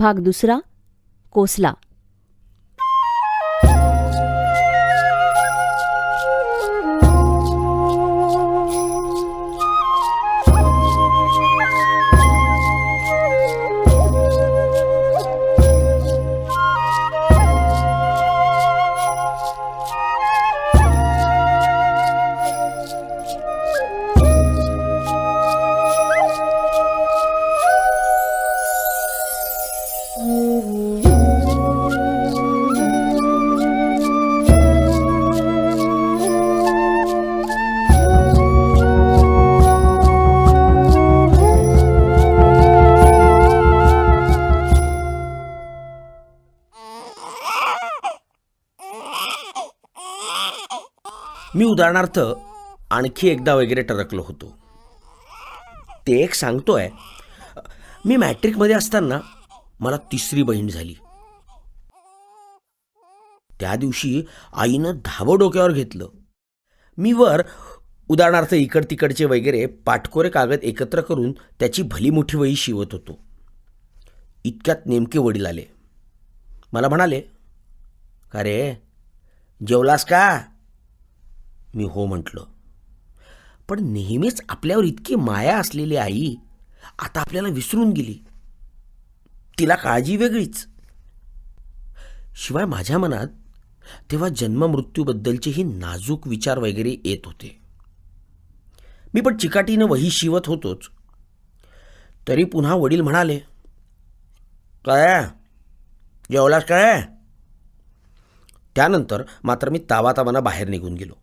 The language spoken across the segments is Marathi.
भाग दुसरा कोसला. उदाहरणार्थ आणखी एकदा वगैरे टरकलो होतो. ते एक सांगतोय मी मॅट्रिकमध्ये असताना मला तिसरी बहीण झाली. त्या दिवशी आईनं धावं डोक्यावर घेतलं. मी वर उदाहरणार्थ इकड तिकडचे वगैरे पाठकोरे कागद एकत्र करून त्याची भली मोठी वही शिवत होतो. इतक्यात नेमके वडील आले. मला म्हणाले का रे? जेवलास का? मी हो म्हटलं. पण नेहमीच आपल्यावर इतकी माया असलेली आई आता आपल्याला विसरून गेली. तिला काळजी वेगळीच. शिवाय माझ्या मनात तेव्हा जन्ममृत्यूबद्दलचेही नाजूक विचार वगैरे येत होते. मी पण चिकाटीनं वही शिवत होतोच. तरी पुन्हा वडील म्हणाले काय? जेवलास काय? त्यानंतर मात्र मी तावातावानं बाहेर निघून गेलो.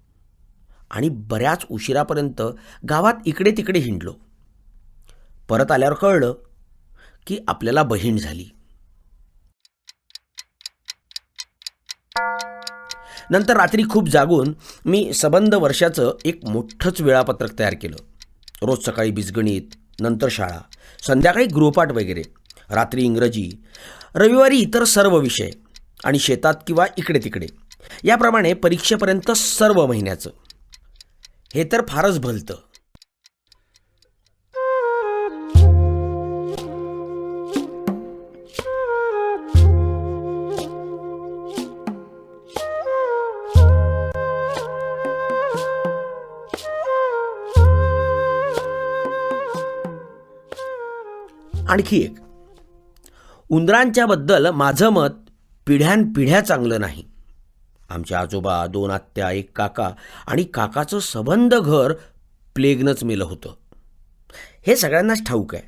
आणि बऱ्याच उशिरापर्यंत गावात इकडे तिकडे हिंडलो. परत आल्यावर कळलं की आपल्याला बहीण झाली. नंतर रात्री खूप जागून मी सबंध वर्षाचं एक मोठंच वेळापत्रक तयार केलं. रोज सकाळी बीजगणित नंतर शाळा संध्याकाळी गृहपाठ वगैरे रात्री इंग्रजी रविवारी इतर सर्व विषय आणि शेतात किंवा इकडे तिकडे याप्रमाणे परीक्षेपर्यंत सर्व महिन्याचं. हे तर फारच भलतं. आणखी एक. उंदरांच्या बद्दल माझं मत पिढ्यानपिढ्या चांगलं नाही. आमचे आजोबा दोन आत्या एक काका आणि काकाचं सबंध घर प्लेगनंच मेलं होतं. हे सगळ्यांनाच ठाऊक आहे.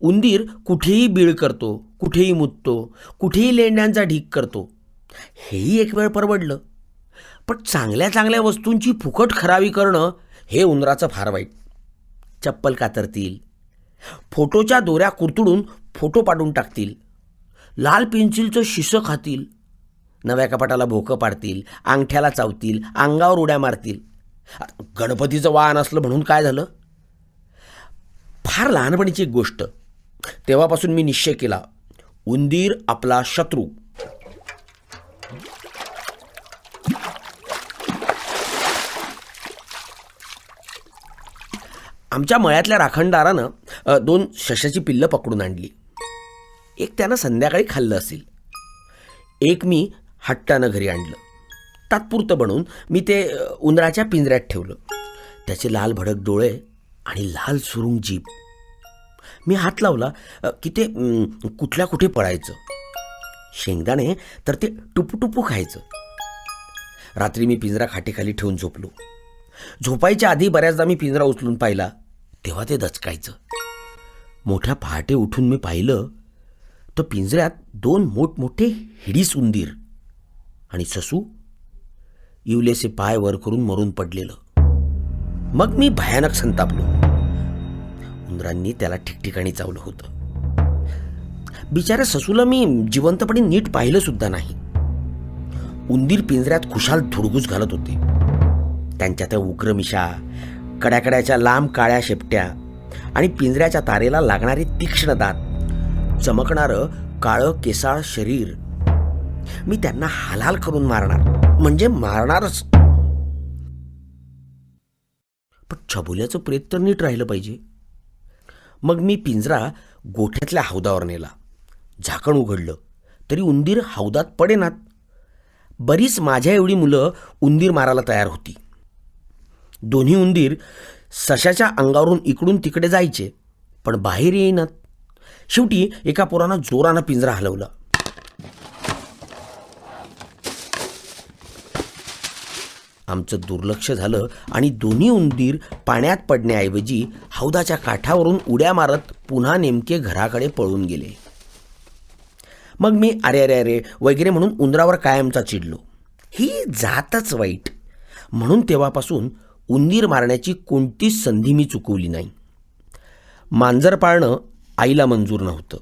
उंदीर कुठेही बीळ करतो कुठेही मुततो कुठेही लेंड्यांचा ढीक करतो. हेही एक वेळ परवडलं. पण चांगल्या चांगल्या वस्तूंची फुकट खरावी करणं हे उंदराचं फार वाईट. चप्पल कातरतील. फोटोच्या दोऱ्या कुरतडून फोटो पाडून टाकतील. लाल पेन्सिलचं शिसं खातील. नव्या कपाटाला भोकं पाडतील अंगठ्याला चावतील अंगावर उड्या मारतील. गणपतीचं वाहन असलं म्हणून काय झालं? फार लहानपणीची एक गोष्ट. तेव्हापासून मी निश्चय केला उंदीर आपला शत्रू. आमच्या मळ्यातल्या राखणदारानं दोन शशाची पिल्लं पकडून आणली. एक त्यानं संध्याकाळी खाल्लं असेल. एक मी हट्टानं घरी आणलं. तात्पुरतं बनवून मी ते उंदराच्या पिंजऱ्यात ठेवलं. त्याचे लाल भडक डोळे आणि लाल सुरुंग जीभ. मी हात लावला की ते कुठल्या कुठे पळायचं. शेंगदाणे तर ते टुपू टुपू खायचं. रात्री मी पिंजरा खाटेखाली ठेवून झोपलो. झोपायच्या आधी बऱ्याचदा मी पिंजरा उचलून पाहिला तेव्हा ते दचकायचं. मोठ्या पहाटे उठून मी पाहिलं तर पिंजऱ्यात दोन मोठमोठे हिडीस उंदीर. आणि ससू? इवलेसे पाय वर करून मरून पडलेलं. मग मी भयानक संतापलो. उंदरांनी त्याला ठिकठिकाणी चावलं होतं. बिचाऱ्या ससूला मी जिवंतपणे नीट पाहिलं सुद्धा नाही. उंदीर पिंजऱ्यात खुशाल धुडगूस घालत होते. त्यांच्या त्या उग्र मिशा कड्याकड्याच्या लांब काळ्या शेपट्या आणि पिंजऱ्याच्या तारेला लागणारे तीक्ष्ण दात चमकणारं काळं केसाळ शरीर मी त्यांना हालाल करून मारणार. म्हणजे मारणारच. पण छबुल्याचं प्रेत तर नीट राहिलं पाहिजे. मग मी पिंजरा गोठ्यातल्या हौदावर नेला. झाकण उघडलं. तरी उंदीर हौदात पडेनात. बरीच माझ्या एवढी मुलं उंदीर मारायला तयार होती. दोन्ही उंदीर सशाच्या अंगावरून इकडून तिकडे जायचे पण बाहेर येईनात. शेवटी एका पोरानं जोरानं पिंजरा हलवला. आमचं दुर्लक्ष झालं आणि दोन्ही उंदीर पाण्यात पडण्याऐवजी हौदाच्या काठावरून उड्या मारत पुन्हा नेमके घराकडे पळून गेले. मग मी अरे अरे अरे वगैरे म्हणून उंदरावर कायमचा चिडलो. ही जातच वाईट. म्हणून तेव्हापासून उंदीर मारण्याची कोणतीच संधी मी चुकवली नाही. मांजर पाळणं आईला मंजूर नव्हतं.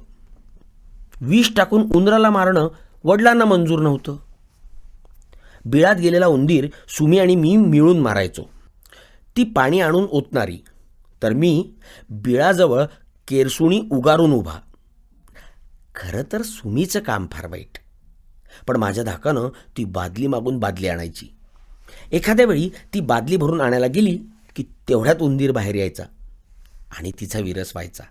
विष टाकून उंदराला मारणं वडिलांना मंजूर नव्हतं. बिळात गेलेला उंदीर सुमी आणि मी मिळून मारायचो. ती पाणी आणून ओतणारी. तर मी बिळाजवळ केरसुणी उगारून उभा. खरं तर सुमीचं काम फार वाईट. पण माझ्या धाकानं ती बादली मागून बादली आणायची. एखाद्या वेळी ती बादली भरून आणायला गेली की तेवढ्यात उंदीर बाहेर यायचा आणि तिचा विरस व्हायचा.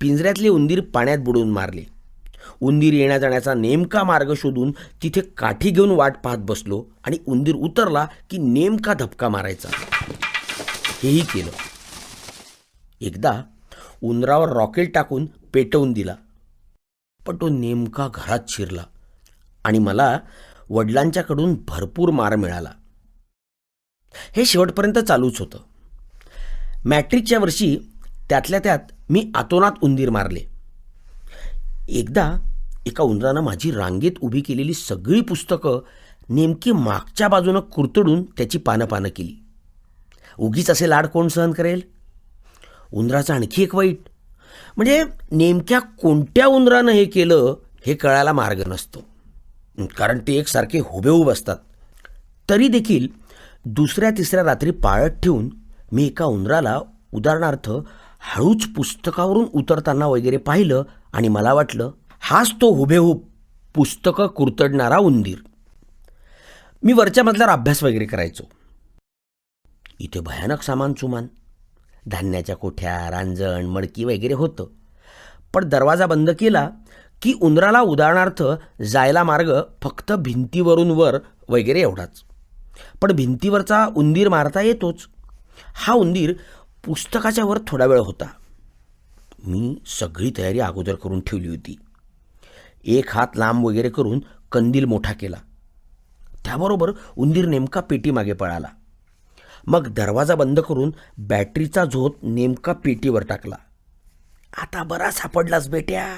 पिंजऱ्यातले उंदीर पाण्यात बुडवून मारले. उंदीर येण्या जाण्याचा नेमका मार्ग शोधून तिथे काठी घेऊन वाट पाहत बसलो आणि उंदीर उतरला की नेमका धपका मारायचा. हेही केलं. एकदा उंदरावर रॉकेट टाकून पेटवून दिला. पण तो नेमका घरात शिरला आणि मला वडिलांच्याकडून भरपूर मार मिळाला. हे शेवटपर्यंत चालूच होतं. मॅट्रिकच्या वर्षी त्यातल्या त्यात मी आतोनात उंदीर मारले. एकदा एका उंदरानं माझी रांगेत उभी केलेली सगळी पुस्तकं नेमकी मागच्या बाजूनं कुरतडून त्याची पानं पानं केली. उगीच असे लाड कोण सहन करेल? उंदराचं आणखी एक वाईट. म्हणजे नेमक्या कोणत्या उंदरानं हे केलं हे कळायला मार्ग नसतो. कारण ते एकसारखे हुबेहूब असतात. तरी देखील दुसऱ्या तिसऱ्या रात्री पाळत ठेवून मी एका उंदराला उदाहरणार्थ हळूच पुस्तकावरून उतरताना वगैरे पाहिलं आणि मला वाटलं हाच तो हुबेहूब पुस्तकं कुरतडणारा उंदीर. मी वरच्या मधल्यावर अभ्यास वगैरे करायचो. इथे भयानक सामान सुमान धान्याच्या कोठ्या रांजण मडकी वगैरे होतं. पण दरवाजा बंद केला की उंदराला उदाहरणार्थ जायला मार्ग फक्त भिंतीवरून वर वगैरे एवढाच. पण भिंतीवरचा उंदीर मारता येतोच. हा उंदीर पुस्तकाच्या वर थोडा वेळ होता. मी सगळी तयारी अगोदर करून ठेवली होती. एक हात लांब वगैरे करून कंदील मोठा केला. त्याबरोबर उंदीर नेमका पेटीमागे पळाला. मग दरवाजा बंद करून बॅटरीचा झोत नेमका पेटीवर टाकला. आता बरा सापडलास बेट्या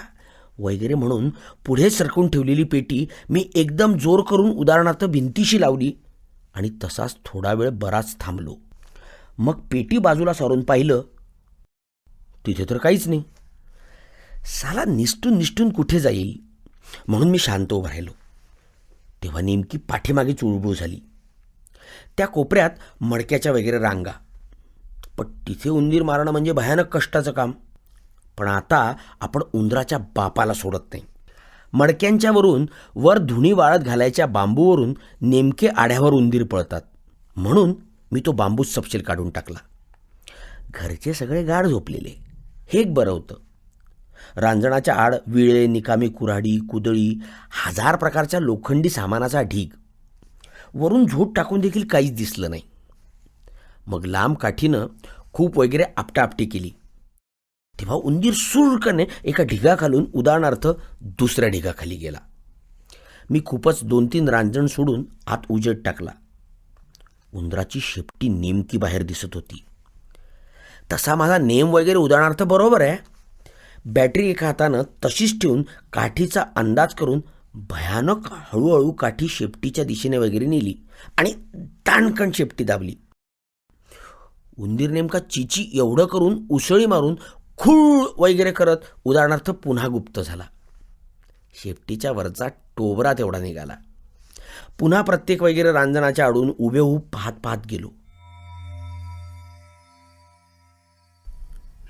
वगैरे म्हणून पुढे सरकून ठेवलेली पेटी मी एकदम जोर करून उदाहरणार्थ भिंतीशी लावली आणि तसाच थोडा वेळ बराच थांबलो. मग पेटी बाजूला सारून पाहिलं तिथे तर काहीच नाही. साला निसटून निसटून कुठे जाईल? म्हणून मी शांत उभा राहिलो. तेव्हा नेमकी पाठीमागे चुळबुळ झाली. त्या कोपऱ्यात मडक्याच्या वगैरे रांगा. पण तिथे उंदीर मारणं म्हणजे भयानक कष्टाचं काम. पण आता आपण उंदराच्या बापाला सोडत नाही. मडक्यांच्या वरून वर धुणी वाळत घालायच्या बांबूवरून नेमके आड्यावर उंदीर पळतात. म्हणून मी तो बांबूच सपशेल काढून टाकला. घरचे सगळे गाढ झोपलेले. हे एक बरं होतं. रांजणाच्या आड विळे निकामी कुऱ्हाडी कुदळी हजार प्रकारच्या लोखंडी सामानाचा ढीग. वरून झोट टाकून देखील काहीच दिसलं नाही. मग लांब काठीनं खूप वगैरे आपटाआपटी केली. तेव्हा उंदीर सुरकने एका ढिगाखालून उदाहरणार्थ दुसऱ्या ढिगाखाली गेला. मी खूपच दोन तीन रांजण सोडून आत उजेड टाकला. उंदराची शेपटी नेमकी बाहेर दिसत होती. तसा माझा नेम वगैरे उदाहरणार्थ बरोबर आहे. बॅटरी एका हातानं तशीच ठेवून काठीचा अंदाज करून भयानक हळूहळू काठी शेपटीच्या दिशेने वगैरे नेली आणि ताणकण शेपटी दाबली. उंदीर नेमका चिची एवढं करून उसळी मारून खूळ वगैरे करत उदाहरणार्थ पुन्हा गुप्त झाला. शेपटीच्या वरचा टोबरा तेवढा निघाला. पुन्हा प्रत्येक वगैरे रांजणाच्या आडून उभे उभ पाहत पाहत गेलो.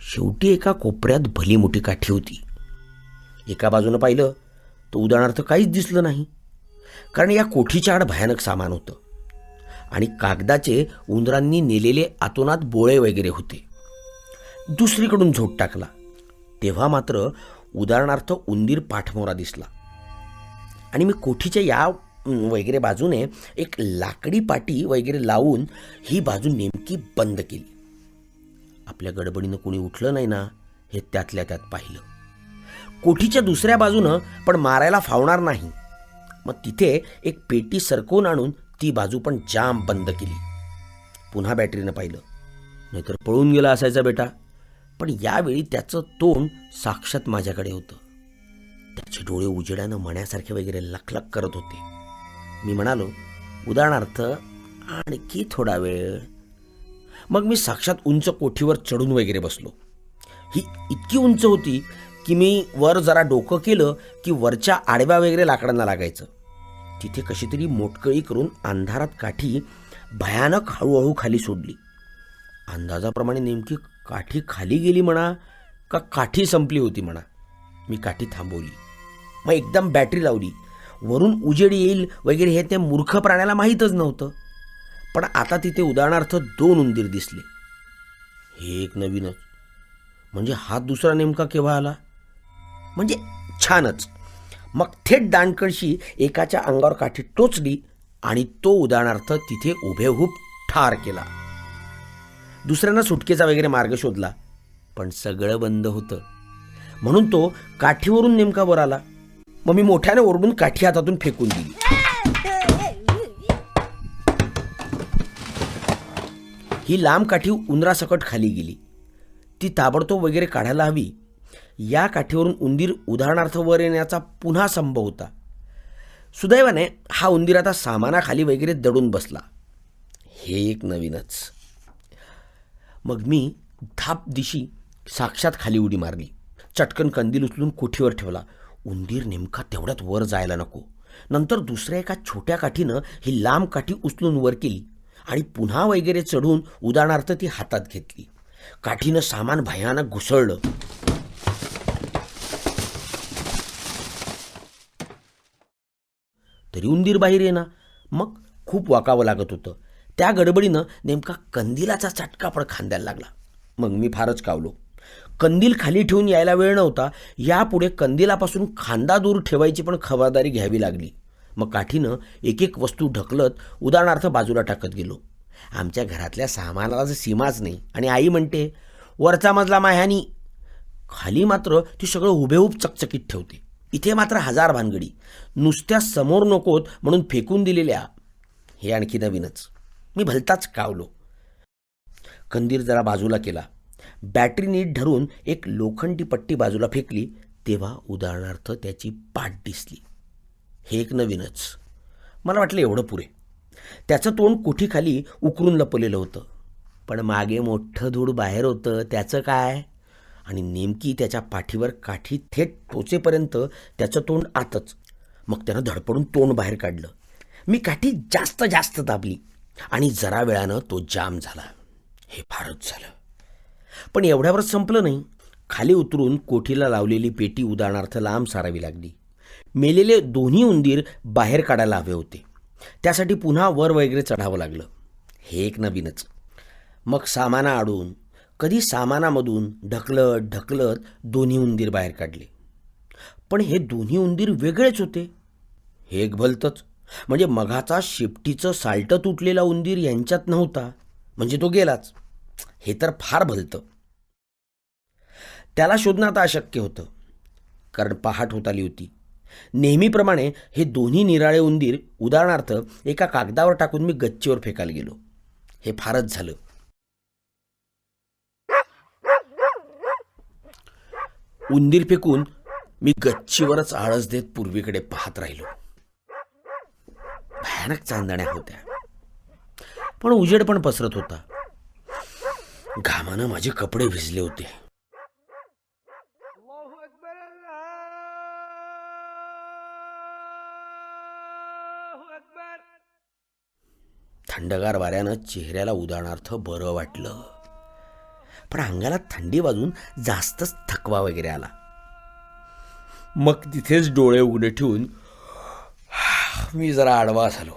शेवटी एका कोपऱ्यात भली मोठी काठी होती. एका बाजूनं पाहिलं तर उदाहरणार्थ काहीच दिसलं नाही. कारण या कोठीच्या आड भयानक सामान होतं. आणि कागदाचे उंदरांनी नेलेले आतोनात बोळे वगैरे होते. दुसरीकडून झोट टाकला. तेव्हा मात्र उदाहरणार्थ उंदीर पाठमोरा दिसला. आणि मी कोठीच्या या वगैरे बाजूने एक लाकडी पाटी वगैरे लावून ही बाजू नेमकी बंद केली. आपल्या गडबडीनं कोणी उठलं नाही ना हे त्यातल्या त्यात पाहिलं. कोठीच्या दुसऱ्या बाजूनं पण मारायला फावणार नाही. मग तिथे एक पेटी सरकवून आणून ती बाजू पण जाम बंद केली. पुन्हा बॅटरीनं पाहिलं. नाहीतर पळून गेला असायचा बेटा. पण यावेळी त्याचं तोंड साक्षात माझ्याकडे होतं. त्याचे डोळे उजेडानं मण्यासारखे वगैरे लखलख करत होते. मी म्हणालो उदाहरणार्थ आणखी थोडा वेळ. मग मी साक्षात उंच कोठीवर चढून वगैरे बसलो. ही इतकी उंच होती की मी वर जरा डोकं केलं की वरच्या आडव्या वगैरे लाकडांना लागायचं. तिथे कशी तरी मोटकळी करून अंधारात काठी भयानक हळूहळू खाली सोडली. अंदाजाप्रमाणे नेमकी काठी खाली गेली म्हणा का काठी संपली होती म्हणा. मी काठी थांबवली. मग एकदम बॅटरी लावली. वरून उजेड येईल वगैरे हे त्या मूर्ख प्राण्याला माहीतच नव्हतं. पण आता तिथे उदाहरणार्थ दोन उंदीर दिसले. हे एक नवीनच. म्हणजे हा दुसरा नेमका केव्हा आला? म्हणजे छानच. मग थेट दांडकळशी एकाच्या अंगावर काठी टोचली आणि तो उदाहरणार्थ तिथे उभेहूब ठार केला. दुसऱ्यांना सुटकेचा वगैरे मार्ग शोधला पण सगळं बंद होतं. म्हणून तो काठीवरून नेमका वर आला. मग मी मोठ्याने ओरडून काठी हातातून फेकून दिली. ही लांब काठी उंदरासकट खाली गेली. ती ताबडतोब वगैरे काढायला हवी. या काठीवरून उंदीर उदाहरणार्थ वर येण्याचा पुन्हा संभव होता. सुदैवाने हा उंदीर आता सामानाखाली वगैरे दडून बसला. हे एक नवीनच. मग मी धाप दिशी साक्षात खाली उडी मारली. चटकन कंदील उचलून कोठीवर ठेवला. उंदीर नेमका तेवढ्यात वर जायला नको. नंतर दुसऱ्या एका छोट्या काठीनं ही लांब काठी उचलून वर केली आणि पुन्हा वगैरे चढून उदाहरणार्थ ती हातात घेतली. काठीनं सामान भयानक घुसळलं. तरी उंदीर बाहेर येणार मग खूप वाकावं लागत होतं. त्या गडबडीनं नेमका कंदिलाचा चटका पण खांद्याला लागला. मग मी फारच कावलो. कंदील खाली ठेवून यायला वेळ नव्हता. यापुढे कंदिलापासून खांदा दूर ठेवायची पण खबरदारी घ्यावी लागली. मग काठीनं एक एक वस्तू ढकलत उदाहरणार्थ बाजूला टाकत गेलो. आमच्या घरातल्या सामानाला सीमाच नाही आणि आई म्हणते वरचा मजला माह्यानी. खाली मात्र ती सगळं हुबेहूब चकचकीत ठेवते. इथे मात्र हजार भानगडी. नुसत्या समोर नकोत म्हणून फेकून दिलेल्या. हे आणखी नवीनच. मी भलताच कावलो. कंदीर जरा बाजूला केला. बॅटरी नीट धरून एक लोखंडी पट्टी बाजूला फेकली तेव्हा उदाहरणार्थ त्याची पाठ दिसली. हे एक नवीनच. मला वाटलं एवढं पुरे. त्याचं तोंड कुठीखाली उकरून लपलेलं होतं. पण मागे मोठं धूळ बाहेर होतं त्याचं काय? आणि नेमकी त्याच्या पाठीवर काठी थेट टोचेपर्यंत त्याचं तोंड आतच. मग त्यानं धडपडून तोंड बाहेर काढलं. मी काठी जास्त जास्त दाबली आणि जरा वेळानं तो जाम झाला. हे फारच झालं. पण एवढ्यावर संपलं नाही. खाली उतरून कोठीला लावलेली पेटी उदाहरणार्थ लांब सारावी लागली. मेलेले दोन्ही उंदीर बाहेर काढायला हवे होते. त्यासाठी पुन्हा वर वगैरे चढावं लागलं. हे एक नवीनच. मग सामाना आडून कधी सामानामधून ढकलत ढकलत दोन्ही उंदीर बाहेर काढले. पण हे दोन्ही उंदीर वेगळेच होते. हे एक भलतंच. म्हणजे मघाचा शेपटीचं साल्टं तुटलेला उंदीर यांच्यात नव्हता. म्हणजे तो गेलाच. हे तर फार भलतं. त्याला शोधणं आता अशक्य होतं. कारण पहाट होत आली होती. नेहमीप्रमाणे हे दोन्ही निराळे उंदीर उदाहरणार्थ एका कागदावर टाकून मी गच्चीवर फेकायला गेलो. हे फारच झालं. उंदीर फेकून मी गच्चीवरच आळस देत पूर्वीकडे पाहत राहिलो. भयानक चांदण्या होत्या. पण उजेड पण पसरत होता. घामानं माझे कपडे भिजले होते. थंडगार वाऱ्यानं चेहऱ्याला उदाहरणार्थ बरं वाटलं. पण अंगाला थंडी वाजून जास्तच थकवा वगैरे आला. मग तिथेच डोळे उघडे ठेवून मी जरा आडवा झालो.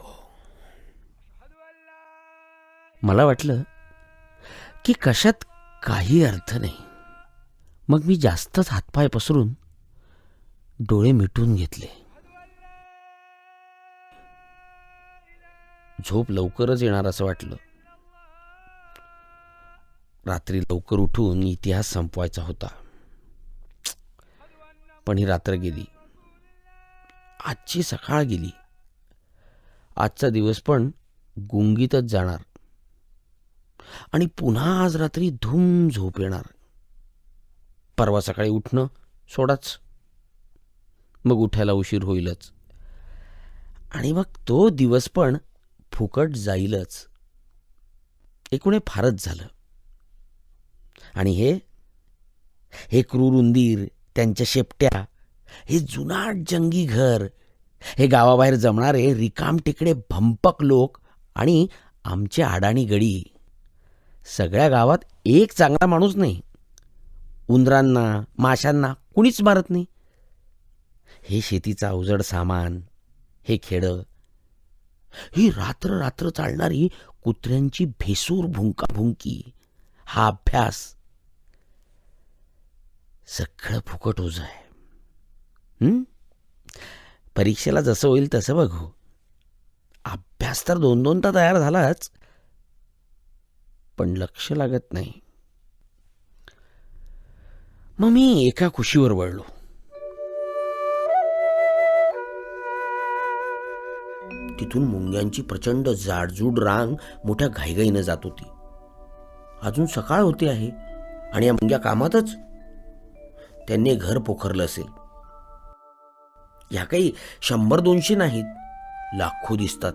मला वाटलं की कशात काही अर्थ नाही. मग मी जास्तच हातपाय पसरून डोळे मिटून घेतले. झोप लवकरच येणार असं वाटलं. रात्री लवकर उठून इतिहास संपवायचा होता. पण ही रात्र गेली. आजची सकाळ गेली. आजचा दिवस पण गुंगीतच जाणार. आणि पुन्हा आज रात्री धूम झोप येणार. परवा सकाळी उठणं सोडाच. मग उठायला उशीर होईलच. आणि मग तो दिवस पण फुकट जाईलच. एकूण हे फारच झालं. आणि हे हे क्रूर उंदीर त्यांच्या शेपट्या हे जुनाट जंगी घर हे गावाबाहेर जमणारे रिकाम टिकडे भंपक लोक आणि आमचे अडाणी गडी. सगळ्या गावात एक चांगला माणूस नाही. उंदरांना माशांना कुणीच मारत नाही. हे शेतीचं अवजड सामान हे खेडं ही रात्र रात्र चालणारी कुत्र्यांची भेसूर भुंकाभुंकी हा अभ्यास सगळं फुकट ओझ आहे. परीक्षेला जसं होईल तसं बघू. अभ्यास तर दोन दोनदा तयार झालाच. पण लक्ष लागत नाही. मग मी एका खुशीवर वळलो. तिथून मुंग्यांची प्रचंड जाडजूड रांग मोठ्या घाईघाईनं जात होती. अजून सकाळ होती आहे आणि या मुंग्या कामातच. त्यांनी घर पोखरलं असेल. ह्या काही शंभर दोनशे नाहीत लाखो दिसतात.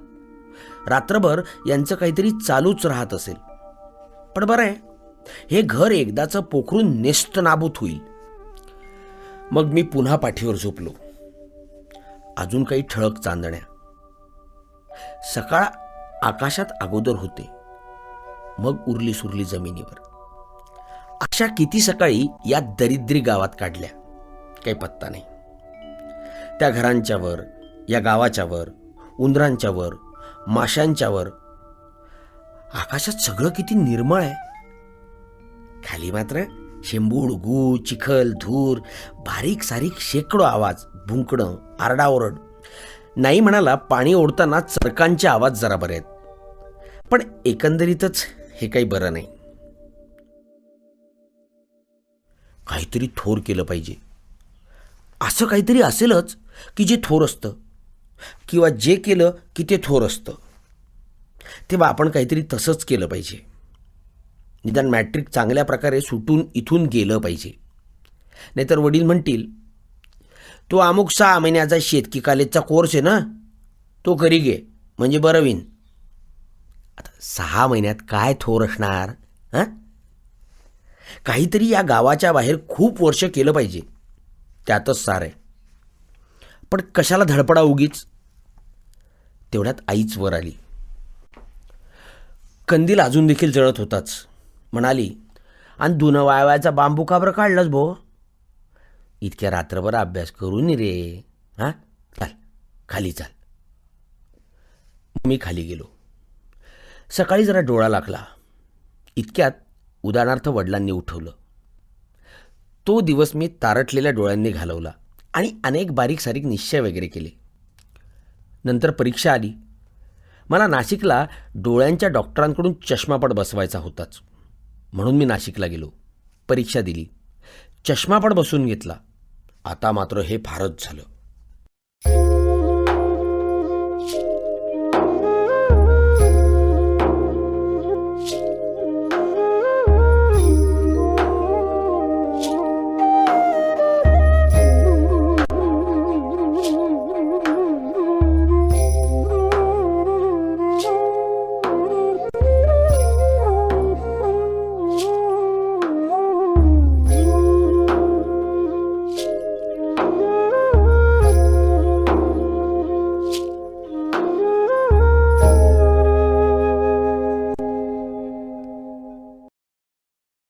रात्रभर यांचं काहीतरी चालूच राहत असेल. पण बरं आहे. हे घर एकदाचं पोखरून नेस्त नाबूत होईल. मग मी पुन्हा पाठीवर झोपलो. अजून काही ठळक चांदण्या. सकाळ आकाशात अगोदर होते. मग उरली सुरली जमिनीवर. अशा किती सकाळी या दरिद्री गावात काढल्या. काही पत्ता नाही. त्या घरांच्यावर या गावाच्यावर उंदरांच्यावर माशांच्यावर आकाशात सगळं किती निर्मळ आहे. खाली मात्र शेंबूड गू चिखल धूर बारीक सारीक शेकडो आवाज भुंकणं आरडाओरड. नाही म्हणाला पाणी ओढताना चरकांचे आवाज जरा बरे आहेत. पण एकंदरीतच हे काही बरं नाही. काहीतरी थोर केलं पाहिजे. असं काहीतरी असेलच की जे थोर असतं. किंवा जे केलं की ते थोर असतं. तेव्हा आपण काहीतरी तसंच केलं पाहिजे. निदान मॅट्रिक चांगल्या प्रकारे सुटून इथून गेलं पाहिजे. नाहीतर वडील म्हणतील तो अमुक सहा महिन्याचा शेतकी कॉलेजचा कोर्स आहे ना तो करी घे म्हणजे बरं होईन. आता सहा महिन्यात काय थोर असणार हां? काहीतरी या गावाच्या बाहेर खूप वर्ष केलं पाहिजे. त्यातच सार आहे. पण कशाला धडपडा उगीच? तेवढ्यात आईच वर आली. कंदील अजून देखील जळत होताच. म्हणाली आणि दुनं वायवायचा बांबू का बरं काढलाच भो? इतक्या रात्रभर अभ्यास करून रे. हां? चाल खाली चाल. मी खाली गेलो. सकाळी जरा डोळा लागला. इतक्यात उदाहरणार्थ वडिलांनी उठवलं. तो दिवस मी तारटलेल्या डोळ्यांनी घालवला आणि अनेक बारीक सारीक निश्चय वगैरे केले. नंतर परीक्षा आली. मला नाशिकला डोळ्यांच्या डॉक्टरांकडून चष्मापड बसवायचा होताच. म्हणून मी नाशिकला गेलो. परीक्षा दिली. चष्मापड बसून घेतला. आता मात्र हे फारच झालं.